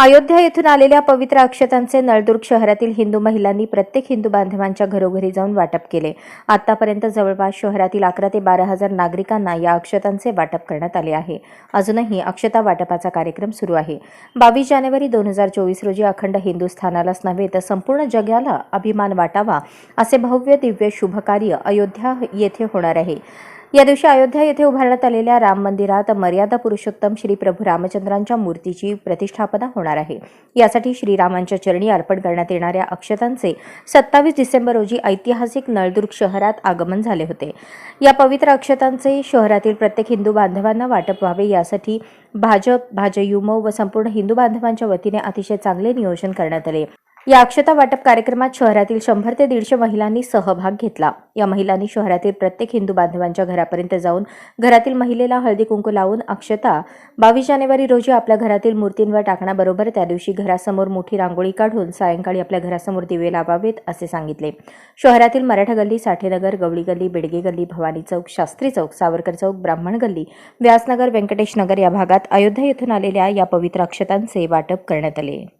अयोध्या येथून आलेल्या पवित्र अक्षतांचे नळदुर्ग शहरातील हिंदू महिलांनी प्रत्येक हिंदू बांधवांच्या घरोघरी जाऊन वाटप केले. आतापर्यंत जवळपास शहरातील अकरा ते बारा हजार नागरिकांना या अक्षतांचे वाटप करण्यात आले आहे. अजूनही अक्षता वाटपाचा कार्यक्रम सुरू आहे. बावीस जानेवारी दोन हजार चोवीस रोजी अखंड हिंदुस्थानालाच नव्हे तर संपूर्ण जगाला अभिमान वाटावा असे भव्य दिव्य शुभ कार्य अयोध्या येथे होणार आहे. या दिवशी अयोध्या येथे उभारण्यात आलेल्या राम मंदिरात मर्यादा पुरुषोत्तम श्री प्रभू रामचंद्रांच्या मूर्तीची प्रतिष्ठापना होणार आहे. यासाठी श्रीरामांच्या चरणी अर्पण करण्यात येणाऱ्या अक्षतांचे सत्तावीस डिसेंबर रोजी ऐतिहासिक नळदुर्ग शहरात आगमन झाले होते. या पवित्र अक्षतांचे शहरातील प्रत्येक हिंदू बांधवांना वाटप व्हावे यासाठी भाजप भाजयुमो व संपूर्ण हिंदू बांधवांच्या वतीने अतिशय चांगले नियोजन करण्यात आले. या अक्षता वाटप कार्यक्रमात शहरातील शंभर ते दीडशे महिलांनी सहभाग घेतला. या महिलांनी शहरातील प्रत्येक हिंदू बांधवांच्या घरापर्यंत जाऊन घरातील महिलेला हळदी कुंकू लावून अक्षता बावीस जानेवारी रोजी आपल्या घरातील मूर्तींवर टाकण्याबरोबर त्या दिवशी घरासमोर मोठी रांगोळी काढून सायंकाळी आपल्या घरासमोर दिवे लावावेत असे सांगितले. शहरातील मराठा गल्ली साठेनगर गवळी गल्ली बेडगे गल्ली भवानी चौक शास्त्री चौक सावरकर चौक ब्राह्मण गल्ली व्यासनगर व्यंकटेश नगर या भागात अयोध्या येथून आलेल्या या पवित्र अक्षतांचे वाटप करण्यात आले.